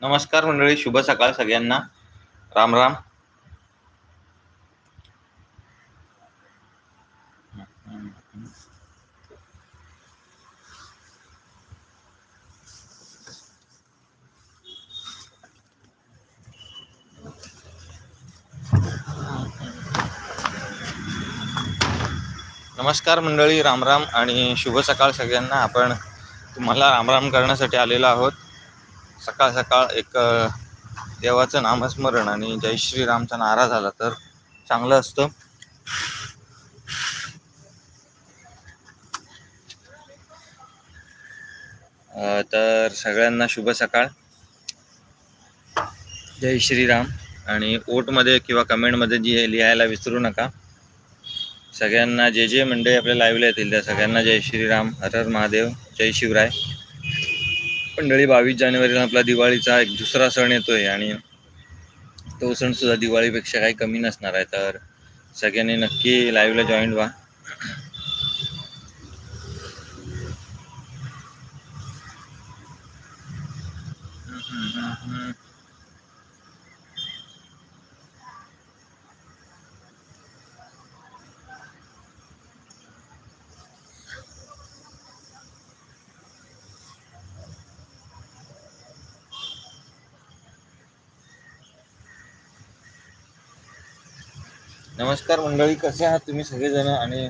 नमस्कार मंडळी शुभ सकाळ सगळ्यांना. राम राम. नमस्कार मंडळी राम राम आणि शुभ सकाळ सगळ्यांना. आपण तुम्हाला रामराम करण्यासाठी आलेलो आहोत. सकाळ सकाळ एक देवाचं नामस्मरण आणि जय श्रीरामचा नारा झाला तर चांगलं असतं. तर सगळ्यांना शुभ सकाळ. जय श्रीराम. आणि ओटमध्ये किंवा कमेंटमध्ये जी लिहायला विसरू नका. सगळ्यांना जे जे मंडळी आपल्या लाईव्हला येतील त्या सगळ्यांना जय श्रीराम हर हर महादेव जय शिवराय. मंडळी बावीस जानेवारीला आपला दिवाळीचा एक दुसरा सण येतोय आणि तो सण सुद्धा दिवाळीपेक्षा काही कमी नसणार आहे तर सगळ्यांनी नक्की लाईव्हला जॉईन व्हा. नमस्कार मंडळी कसे आहात तुम्ही सगळेजण? आणि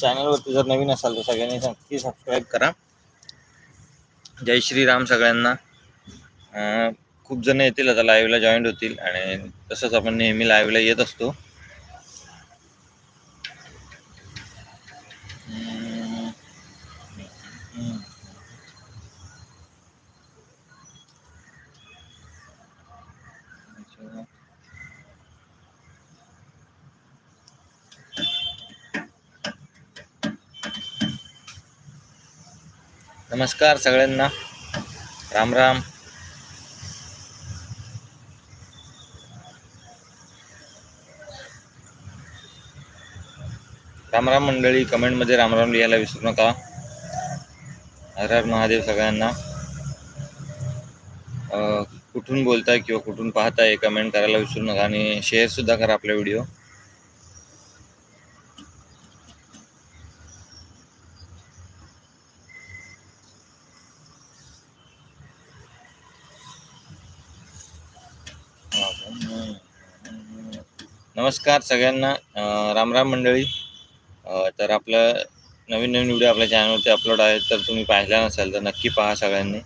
चॅनलवरती जर नवीन असाल तर सगळ्यांनी नक्की सबस्क्राईब करा. जय श्रीराम सगळ्यांना. खूप जण येतील आता लाईव्हला जॉईंट होतील. आणि तसंच आपण नेहमी लाईव्हला येत असतो. नमस्कार सगळ्यांना. राम राम. राम राम मंडळी कमेंटमध्ये राम राम लिहायला विसरू नका. हर हर महादेव सगळ्यांना. कुठून बोलताय किंवा कुठून पाहताय कमेंट करायला विसरू नका आणि शेअरसुद्धा करा आपला व्हिडिओ नमस्कार सगळ्यांना. रामराम राम राम मंडळी. तर आपलं नवीन नवीन व्हिडिओ आपल्या चॅनलवरती अपलोड आहेत तर तुम्ही पाहिला नसाल तर नक्की पहा सगळ्यांनी.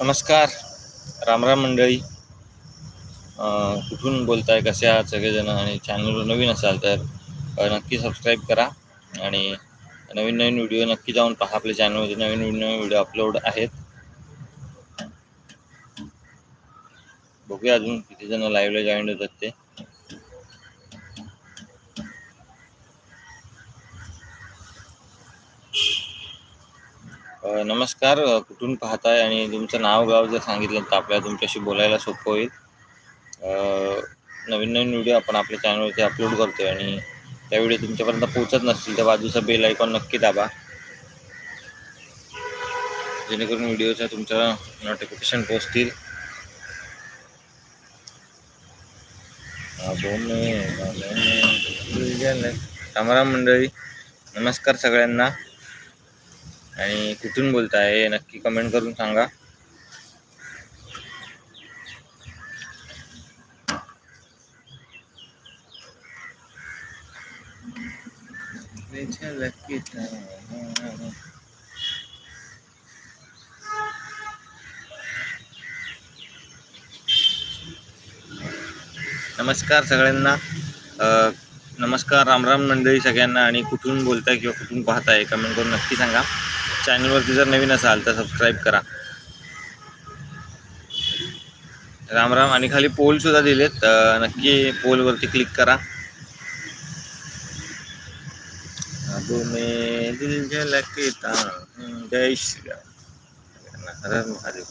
नमस्कार राम राम मंडळी. कुठून बोलताय कसे आहात सगळेजण आणि चॅनलवर नवीन असाल तर नक्की सबस्क्राईब करा आणि नवीन नवीन व्हिडिओ नक्की जाऊन पहा. आपल्या चॅनलमध्ये नवीन नवीन व्हिडिओ अपलोड आहेत. बघूया अजून किती जण लाईव्हला जॉईन होतात ते. नमस्कार. कुठून पाहताय आणि तुमचं नाव गाव जर सांगितलं तर आपल्याला तुमच्याशी बोलायला सोपं होईल. नवीन नवीन व्हिडिओ आपण आपल्या चॅनलवरती अपलोड करतोय आणि त्या व्हिडिओ तुमच्यापर्यंत पोहोचत नसतील तर बाजूचा बेल आयकॉन नक्की दाबा. जेणेकरून व्हिडिओच्या तुमच्या नोटिफिकेशन पोहोचतील. रामराम मंडळी नमस्कार सगळ्यांना. आणि कुठून बोलताय नक्की कमेंट करून सांगा. नमस्कार सगळ्यांना. नमस्कार नमस्कार रामराम मंडळी सगळ्यांना आणि कुठून बोलताय किंवा कुठून पाहताय कमेंट करून नक्की सांगा. चॅनलवरती जर नवीन असाल तर सबस्क्राईब करा. राम राम. आणि खाली पोल सुद्धा दिलेत. नक्की पोल वरती क्लिक करा. दिल जय श्री राम. हर महादेव.